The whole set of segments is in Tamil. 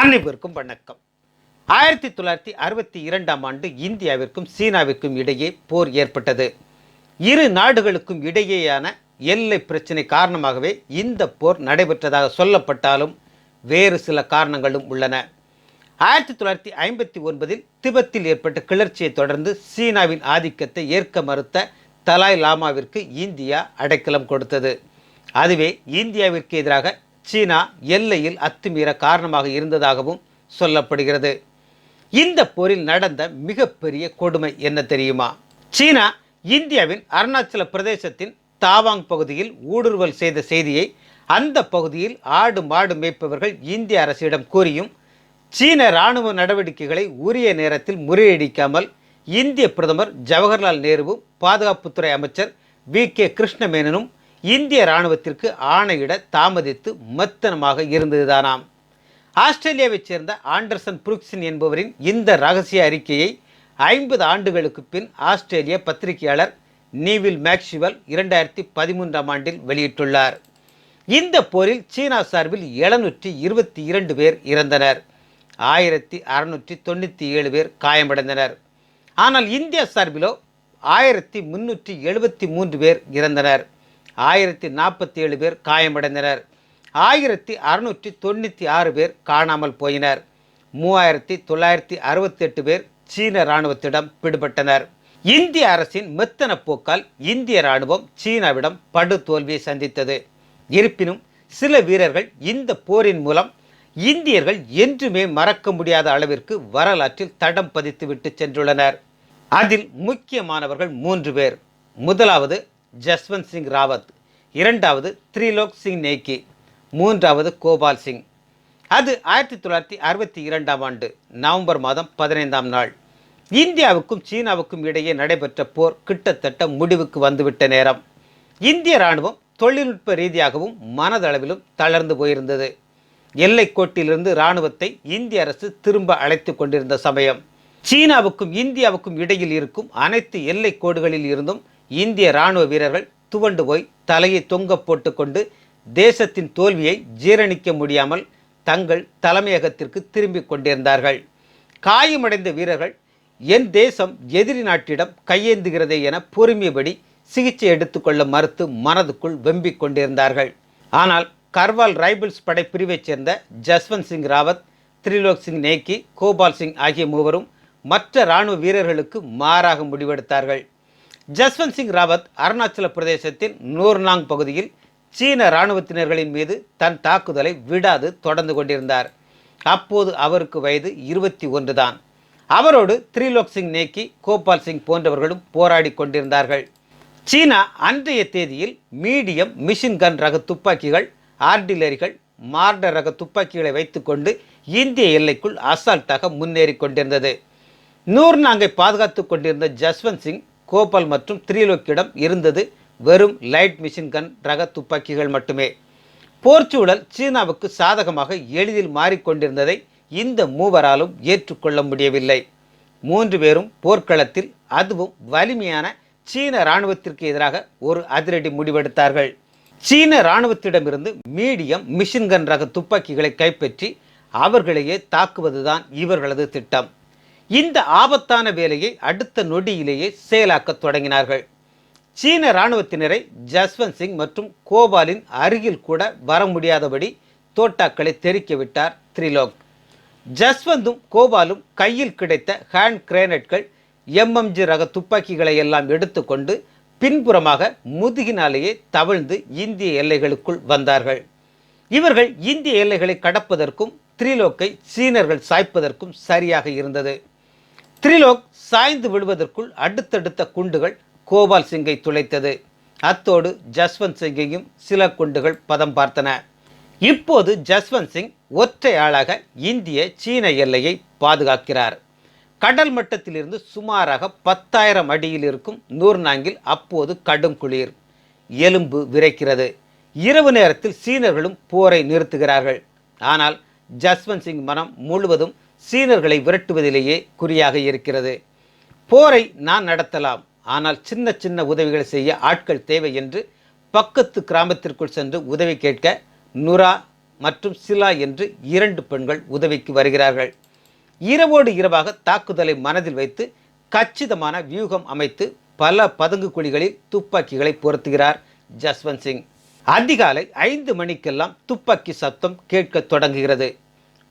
அனைவருக்கும் வணக்கம். ஆயிரத்தி தொள்ளாயிரத்தி அறுபத்தி இரண்டாம் ஆண்டு இந்தியாவிற்கும் சீனாவிற்கும் இடையே போர் ஏற்பட்டது. இரு நாடுகளுக்கும் இடையேயான எல்லை பிரச்சினை காரணமாகவே இந்த போர் நடைபெற்றதாக சொல்லப்பட்டாலும் வேறு சில காரணங்களும் உள்ளன. ஆயிரத்தி தொள்ளாயிரத்தி ஐம்பத்தி ஒன்பதில் திபெத்தில் ஏற்பட்ட கிளர்ச்சியை தொடர்ந்து சீனாவின் ஆதிக்கத்தை ஏற்க மறுத்த தலாய் லாமாவிற்கு இந்தியா அடைக்கலம் கொடுத்தது. அதுவே இந்தியாவிற்கு எதிராக சீனா எல்லையில் அத்துமீற காரணமாக இருந்ததாகவும் சொல்லப்படுகிறது. இந்த போரில் நடந்த மிகப்பெரிய கொடுமை என்ன தெரியுமா? சீனா இந்தியாவின் அருணாச்சல பிரதேசத்தின் தாவாங் பகுதியில் ஊடுருவல் செய்த செய்தியை அந்த பகுதியில் ஆடு மாடு மேய்ப்பவர்கள் இந்திய அரசிடம் கூறியும் சீன இராணுவ நடவடிக்கைகளை உரிய நேரத்தில் முறியடிக்காமல் இந்திய பிரதமர் ஜவஹர்லால் நேருவும் பாதுகாப்புத்துறை அமைச்சர் வி கே கிருஷ்ணமேனனும் இந்திய இராணுவத்திற்கு ஆணையிட தாமதித்து மத்தனமாக இருந்ததுதானாம். ஆஸ்திரேலியாவைச் சேர்ந்த ஆண்டர்சன் புருக்ஸின் என்பவரின் இந்த ரகசிய அறிக்கையை ஐம்பது ஆண்டுகளுக்கு பின் ஆஸ்திரேலிய பத்திரிகையாளர் நீவில் மேக்ஷிவல் இரண்டாயிரத்தி பதிமூன்றாம் ஆண்டில் வெளியிட்டுள்ளார். இந்த போரில் சீனா சார்பில் எழுநூற்றி இருபத்தி இரண்டு பேர் இறந்தனர். ஆயிரத்தி அறுநூற்றி தொண்ணூற்றி ஏழு பேர் காயமடைந்தனர். ஆனால் இந்தியா சார்பிலோ ஆயிரத்தி முன்னூற்றி எழுபத்தி மூன்று பேர் இறந்தனர். ஆயிரத்தி நாற்பத்தி ஏழு பேர் காயமடைந்தனர். ஆயிரத்தி அறுநூற்றி தொண்ணூற்றி ஆறு பேர் காணாமல் போயினர். மூவாயிரத்தி தொள்ளாயிரத்தி அறுபத்தெட்டு பேர் சீன இராணுவத்திடம் பிடுபட்டனர் இந்திய அரசின் மெத்தன போக்கால் இந்திய இராணுவம் சீனாவிடம் படு தோல்வியை சந்தித்தது. இருப்பினும் சில வீரர்கள் இந்த போரின் மூலம் இந்தியர்கள் என்றுமே மறக்க முடியாத அளவிற்கு வரலாற்றில் தடம் பதித்து விட்டு சென்றுள்ளனர். அதில் முக்கியமானவர்கள் மூன்று பேர். முதலாவது ஜஸ்வந்த் சிங் ராவத் இரண்டாவது த்ரிலோக் சிங் நேக்கி மூன்றாவது கோபால் சிங். அது ஆயிரத்தி தொள்ளாயிரத்தி அறுபத்தி இரண்டாம் ஆண்டு நவம்பர் மாதம் பதினைந்தாம் நாள். இந்தியாவுக்கும் சீனாவுக்கும் இடையே நடைபெற்ற போர் கிட்டத்தட்ட முடிவுக்கு வந்துவிட்ட நேரம். இந்திய இராணுவம் தொழில்நுட்ப ரீதியாகவும் மனதளவிலும் தளர்ந்து போயிருந்தது. எல்லைக்கோட்டிலிருந்து இராணுவத்தை இந்திய அரசு திரும்ப அழைத்து கொண்டிருந்த சமயம். சீனாவுக்கும் இந்தியாவுக்கும் இடையில் இருக்கும் அனைத்து எல்லை கோடுகளில் இருந்தும் இந்திய இராணுவ வீரர்கள் துவண்டு போய் தலையை தொங்க போட்டுக்கொண்டு தேசத்தின் தோல்வியை ஜீரணிக்க முடியாமல் தங்கள் தலைமையகத்திற்கு திரும்பிக் கொண்டிருந்தார்கள். காயமடைந்த வீரர்கள் என் தேசம் எதிரி நாட்டிடம் கையேந்துகிறதே என பொறுமையபடி சிகிச்சை எடுத்துக்கொள்ள மறுத்து மனதுக்குள் வெம்பிக் கொண்டிருந்தார்கள். ஆனால் கர்வால் ரைபிள்ஸ் படை பிரிவைச் சேர்ந்த ஜஸ்வந்த் சிங் ராவத் திரிலோக் சிங் நேக்கி கோபால் சிங் ஆகிய மூவரும் மற்ற இராணுவ வீரர்களுக்கு மாறாக முடிவெடுத்தார்கள். ஜஸ்வந்த் சிங் ராவத் அருணாச்சல பிரதேசத்தின் நூர்நாங் பகுதியில் சீன இராணுவத்தினர்களின் மீது தன் தாக்குதலை விடாது தொடர்ந்து கொண்டிருந்தார். அப்போது அவருக்கு வயது இருபத்தி ஒன்று தான். அவரோடு த்ரிலோக் சிங் நேக்கி கோபால் சிங் போன்றவர்களும் போராடி கொண்டிருந்தார்கள். சீனா அன்றைய தேதியில் மீடியம் மிஷின் கன் ரக துப்பாக்கிகள் ஆர்டிலரிகள் மார்டர் ரக துப்பாக்கிகளை வைத்துக்கொண்டு இந்திய எல்லைக்குள் அசால்ட்டாக முன்னேறி கொண்டிருந்தது. நூர்நாங்கை பாதுகாத்து கொண்டிருந்த ஜஸ்வந்த் சிங் கோபால் மற்றும் த்ரிலோக்கியிடம் இருந்தது வெறும் லைட் மிஷின் கன் ரக துப்பாக்கிகள் மட்டுமே. போர்ச்சூழல் சீனாவுக்கு சாதகமாக எளிதில் மாறிக்கொண்டிருந்ததை இந்த மூவராலும் ஏற்றுக்கொள்ள முடியவில்லை. மூன்று பேரும் போர்க்களத்தில் அதுவும் வலிமையான சீன இராணுவத்திற்கு எதிராக ஒரு அதிரடி முடிவெடுத்தார்கள். சீன இராணுவத்திடமிருந்து மீடியம் மிஷின் கன் ரக துப்பாக்கிகளை கைப்பற்றி அவர்களையே தாக்குவதுதான் இவர்களது திட்டம். இந்த ஆபத்தான வேலையை அடுத்த நொடியிலேயே செயலாக்கத் தொடங்கினார்கள். சீன இராணுவத்தினரை ஜஸ்வந்த் சிங் மற்றும் கோபாலின் அருகில் கூட வர முடியாதபடி தோட்டாக்களை தெறிக்க விட்டார் த்ரிலோக். ஜஸ்வந்தும் கோபாலும் கையில் கிடைத்த ஹேண்ட் கிரேனட்கள் எம்எம்ஜி ரக துப்பாக்கிகளை எல்லாம் எடுத்துக்கொண்டு பின்புறமாக முதுகினாலேயே தவழ்ந்து இந்திய எல்லைகளுக்குள் வந்தார்கள். இவர்கள் இந்திய எல்லைகளை கடப்பதற்கும் த்ரிலோக்கை சீனர்கள் சாய்ப்பதற்கும் சரியாக இருந்தது. த்ரிலோக் சாய்ந்து விடுவதற்குள் அடுத்தடுத்த குண்டுகள் கோபால் சிங்கை துளைத்தது. அத்தோடு ஜஸ்வந்த் சிங்கையும் சில குண்டுகள் பதம் பார்த்தன. இப்போது ஜஸ்வந்த் சிங் ஒற்றை ஆளாக இந்திய சீன எல்லையை பாதுகாக்கிறார். கடல் மட்டத்திலிருந்து சுமாராக பத்தாயிரம் அடியில் இருக்கும் நூர்நாங்கில் அப்போது கடும் குளிர். எலும்பு விரைக்கிறது. இரவு நேரத்தில் சீனர்களும் போரை நிறுத்துகிறார்கள். ஆனால் ஜஸ்வந்த் சிங் மனம் முழுவதும் சீனர்களை விரட்டுவதிலேயே குறியாக இருக்கிறது. போரை நான் நடத்தலாம். ஆனால் சின்ன சின்ன உதவிகளை செய்ய ஆட்கள் தேவை என்று பக்கத்து கிராமத்திற்குள் சென்று உதவி கேட்க நுரா மற்றும் சிலா என்று இரண்டு பெண்கள் உதவிக்கு வருகிறார்கள். இரவோடு இரவாக தாக்குதலை மனதில் வைத்து கச்சிதமான வியூகம் அமைத்து பல பதுங்கு குழிகளில் துப்பாக்கிகளை பொருத்துகிறார் ஜஸ்வந்த் சிங். அதிகாலை ஐந்து மணிக்கெல்லாம் துப்பாக்கி சத்தம் கேட்கத் தொடங்குகிறது.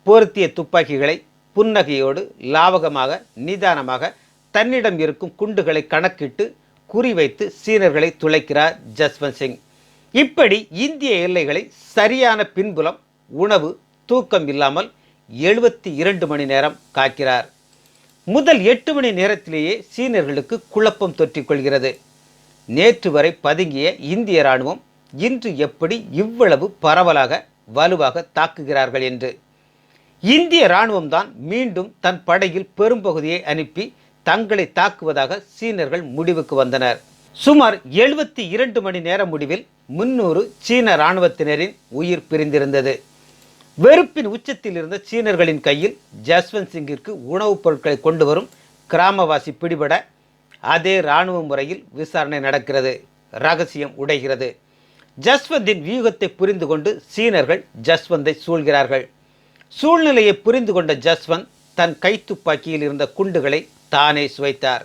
பொருத்திய துப்பாக்கிகளை புன்னகையோடு லாவகமாக நிதானமாக தன்னிடம் இருக்கும் குண்டுகளை கணக்கிட்டு குறிவைத்து சீனர்களை துளைக்கிறார் ஜஸ்வந்த் சிங். இப்படி இந்திய எல்லைகளை சரியான பின்புலம் உணவு தூக்கம் இல்லாமல் எழுபத்தி இரண்டு மணி நேரம் காக்கிறார். முதல் எட்டு மணி நேரத்திலேயே சீனர்களுக்கு குழப்பம் தொற்றிக் கொள்கிறது நேற்று வரை பதுங்கிய இந்திய இராணுவம் இன்று எப்படி இவ்வளவு பரவலாக வலுவாக தாக்குகிறார்கள் என்று. இந்திய இராணுவம்தான் மீண்டும் தன் படையில் பெரும்பகுதியை அனுப்பி தங்களை தாக்குவதாக சீனர்கள் முடிவுக்கு வந்தனர். சுமார் எழுபத்தி இரண்டு மணி நேர முடிவில் முன்னூறு சீன இராணுவத்தினரின் உயிர் பிரிந்திருந்தது. வெறுப்பின் உச்சத்தில் இருந்த சீனர்களின் கையில் ஜஸ்வந்த் சிங்கிற்கு உணவுப் பொருட்களை கொண்டு வரும் கிராமவாசி பிடிபட அதே இராணுவ முறையில் விசாரணை நடக்கிறது. ரகசியம் உடைகிறது. ஜஸ்வந்தின் வியூகத்தை புரிந்து கொண்டு சீனர்கள் ஜஸ்வந்தை சூழ்கிறார்கள். சூழ்நிலையை புரிந்து கொண்ட ஜஸ்வந்த் தன் கைத்துப்பாக்கியில் இருந்த குண்டுகளை தானே சுவைத்தார்.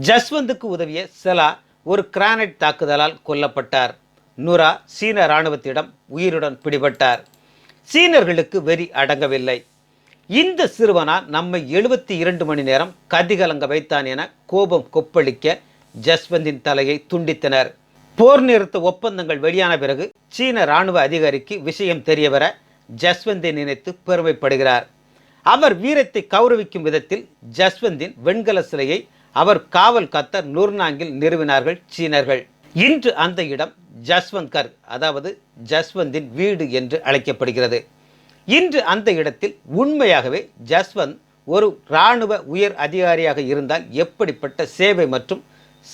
ஜஸ்வந்துக்கு உதவிய செலா ஒரு கிரானைட் தாக்குதலால் கொல்லப்பட்டார். நுரா சீன இராணுவத்திடம் உயிருடன் பிடிபட்டார். சீனர்களுக்கு வெறி அடங்கவில்லை. இந்த சிறுவனால் நம்மை எழுபத்தி இரண்டு மணி நேரம் கதிகலங்க வைத்தான் என கோபம் கொப்பளிக்க ஜஸ்வந்தின் தலையை துண்டித்தனர். போர் நிறுத்த ஒப்பந்தங்கள் வெளியான பிறகு சீன இராணுவ அதிகாரிக்கு விஷயம் தெரியவர ஜஸ்வந்தை நினைத்து பெருமைப்படுகிறார். அவர் வீரத்தை கௌரவிக்கும் விதத்தில் ஜஸ்வந்தின் வெண்கல சிலையை அவர் காவல் கத்தர் நூர்நாங்கில் நிறுவினார்கள் சீனர்கள். இன்று அந்த இடம் ஜஸ்வந்த் கர் அதாவது ஜஸ்வந்தின் வீடு என்று அழைக்கப்படுகிறது. இன்று அந்த இடத்தில் உண்மையாகவே ஜஸ்வந்த் ஒரு இராணுவ உயர் அதிகாரியாக இருந்தால் எப்படிப்பட்ட சேவை மற்றும்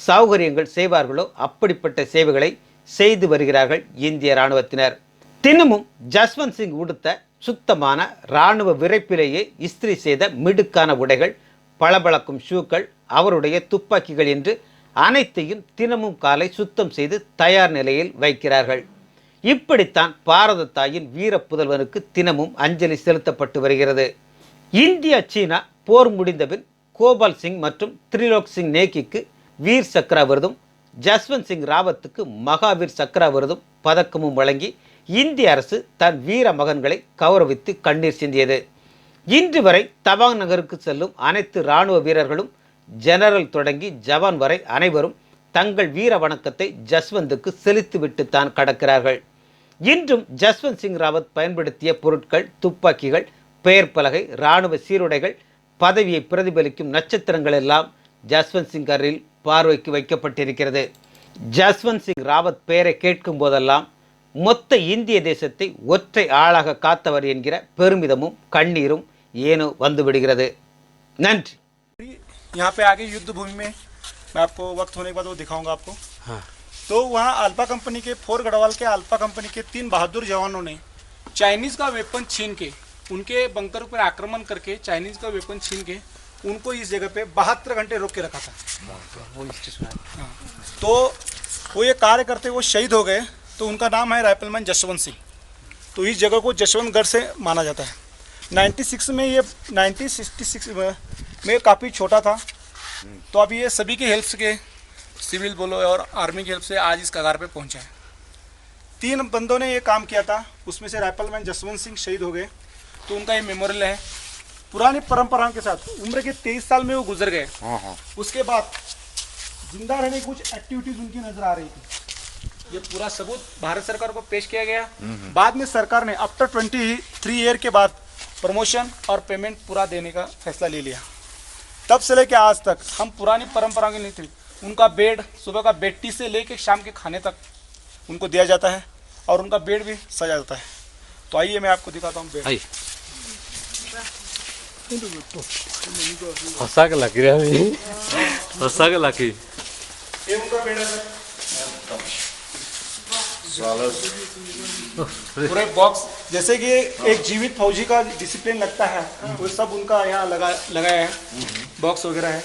சௌகரியங்கள் செய்வார்களோ அப்படிப்பட்ட சேவைகளை செய்து வருகிறார்கள் இந்திய இராணுவத்தினர். தினமும் ஜஸ்வந்த் சிங் உடுத்த சுத்தமான இராணுவ விரைப்பிலேயே இஸ்திரி செய்த மிடுக்கான உடைகள் பளபளக்கும் ஷூக்கள் அவருடைய துப்பாக்கிகள் என்று அனைத்தையும் தினமும் காலை சுத்தம் செய்து தயார் நிலையில் வைக்கிறார்கள். இப்படித்தான் பாரத தாயின் வீர புதல்வனுக்கு தினமும் அஞ்சலி செலுத்தப்பட்டு வருகிறது. இந்தியா சீனா போர் முடிந்தபின் கோபால் சிங் மற்றும் த்ரிலோக் சிங் நேக்கிக்கு வீர் சக்ரா விருதும் ஜஸ்வந்த் சிங் ராவத்துக்கு மகாவீர் சக்ரா விருதும் பதக்கமும் வழங்கி இந்திய அரசு தன் வீர மகன்களை கௌரவித்து கண்ணீர் சிந்தியது. இன்று வரை தவாங் நகருக்கு செல்லும் அனைத்து இராணுவ வீரர்களும் ஜெனரல் தொடங்கி ஜவான் வரை அனைவரும் தங்கள் வீர வணக்கத்தை ஜஸ்வந்துக்கு செலுத்திவிட்டு தான் கடக்கிறார்கள். இன்றும் ஜஸ்வந்த் சிங் ராவத் பயன்படுத்திய பொருட்கள் துப்பாக்கிகள் பெயர் பலகை இராணுவ சீருடைகள் பதவியை பிரதிபலிக்கும் நட்சத்திரங்கள் எல்லாம் ஜஸ்வந்த் சிங் அருகில் பார்வைக்கு வைக்கப்பட்டிருக்கிறது. ஜஸ்வந்த் சிங் ராவத் பெயரை கேட்கும் போதெல்லாம் மொத்த இந்திய தேசத்தை ஒற்றை ஆளாக காத்தவர் என்கிற பெருமிதமும் கண்ணீரும் ஏனோ வந்துவிடுகிறது நன்றி यहाँ पे आगे युद्ध भूमि में मैं आपको वक्त होने के बाद वो दिखाऊंगा आपको तो वहाँ अल्फा कंपनी के फोर गढ़वाल के अल्फा कंपनी के तीन बहादुर जवानों ने चाइनीज का वेपन छीन के उनके बंकर पर आक्रमण करके चाइनीज का वेपन छीन के उनको इस जगह पे बहत्तर घंटे रोक के रखा था हाँ। तो वो ये कार्य करते वो शहीद हो गए तो उनका नाम है राइफलमैन जसवंत सिंह। तो इस जगह को जसवंतगढ़ से माना जाता है। 96 में ये 1966 में काफ़ी छोटा था। तो अभी ये सभी के हेल्प के सिविल बोलो और आर्मी की हेल्प से आज इस कगार पे पहुँचा है। तीन बंदों ने ये काम किया था। उसमें से राइफलमैन जसवंत सिंह शहीद हो गए। तो उनका ये मेमोरियल है। पुरानी परंपराओं के साथ उम्र के तेईस साल में वो गुजर गए। उसके बाद ज़िंदा रहने की कुछ एक्टिविटीज़ उनकी नज़र आ रही थी। ये पूरा सबूत भारत सरकार को पेश किया गया। बाद में सरकार ने आफ्टर ट्वेंटी थ्री ईयर के बाद प्रमोशन और पेमेंट पूरा देने का फैसला ले लिया। तब से लेके आज तक हम पुरानी परंपरा के नहीं थे उनका बेड सुबह का बेटी से लेके शाम के खाने तक उनको दिया जाता है और उनका बेड भी सजा जाता है। तो आइए मैं आपको दिखाता हूँ बेड। हंसा के लाकी रहा है। पूरे बॉक्स जैसे कि एक जीवित फौजी का डिसिप्लिन लगता है, वो सब उनका यहाँ लगा, लगाया है बॉक्स वगैरह है।